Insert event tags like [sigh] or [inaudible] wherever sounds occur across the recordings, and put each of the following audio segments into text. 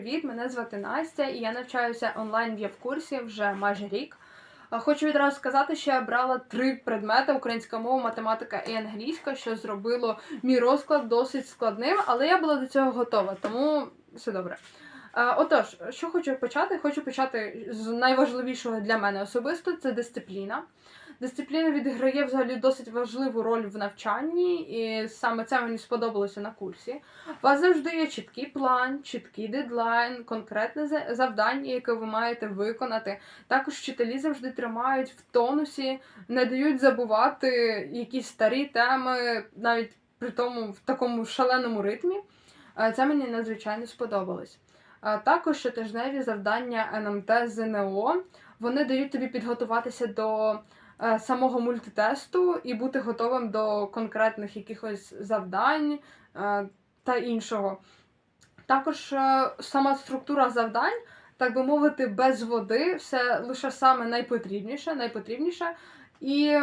привіт! Мене звати Настя, і я навчаюся онлайн в Явкурсі вже майже рік. Хочу відразу сказати, що я брала три предмети: українська мова, математика і англійська, що зробило мій розклад досить складним, але я була до цього готова, тому все добре. Е, Отож, що хочу почати? Хочу почати з найважливішого для мене особисто це дисципліна. Дисципліна відіграє взагалі досить важливу роль в навчанні, і саме це мені сподобалося на курсі. У вас завжди є чіткий план, чіткий дедлайн, конкретне завдання, яке ви маєте виконати. Також вчителі завжди тримають в тонусі, не дають забувати якісь старі теми, навіть при тому в такому шаленому ритмі. Е, Це мені надзвичайно сподобалось. Також щотижневі завдання НМТ ЗНО. Вони дають тобі підготуватися до е, самого мультитесту і бути готовим до конкретних якихось завдань е, та іншого. Також е, сама структура завдань, так би мовити, без води, все лише саме найпотрібніше, найпотрібніше. І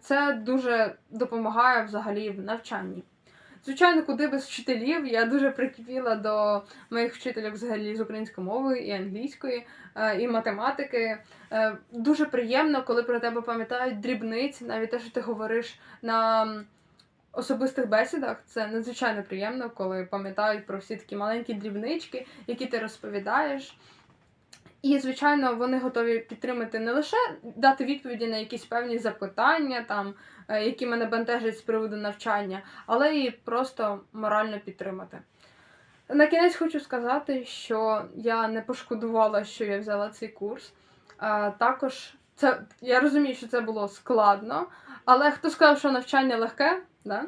це дуже допомагає взагалі в навчанні. Звичайно, куди без вчителів. Я дуже прикипіла до моїх вчителів взагалі з української мови і англійської, е, і математики. Е, Дуже приємно, коли про тебе пам'ятають дрібниці, навіть те, що ти говориш на особистих бесідах. Це надзвичайно приємно, коли пам'ятають про всі такі маленькі дрібнички, які ти розповідаєш. І, звичайно, вони готові підтримати не лише дати відповіді на якісь певні запитання, там, е, які мене бентежать з приводу навчання, але і просто морально підтримати. На кінець хочу сказати, що я не пошкодувала, що я взяла цей курс. А, також це, я розумію, що це було складно, але хто сказав, що навчання легке, да?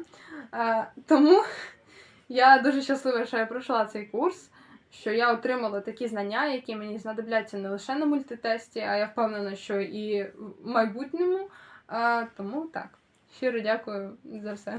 а, тому [laughs] я дуже щаслива, що я пройшла цей курс, що я отримала такі знання, які мені знадобляться не лише на мультитесті, а я впевнена, що і в майбутньому. Тому так, щиро дякую за все.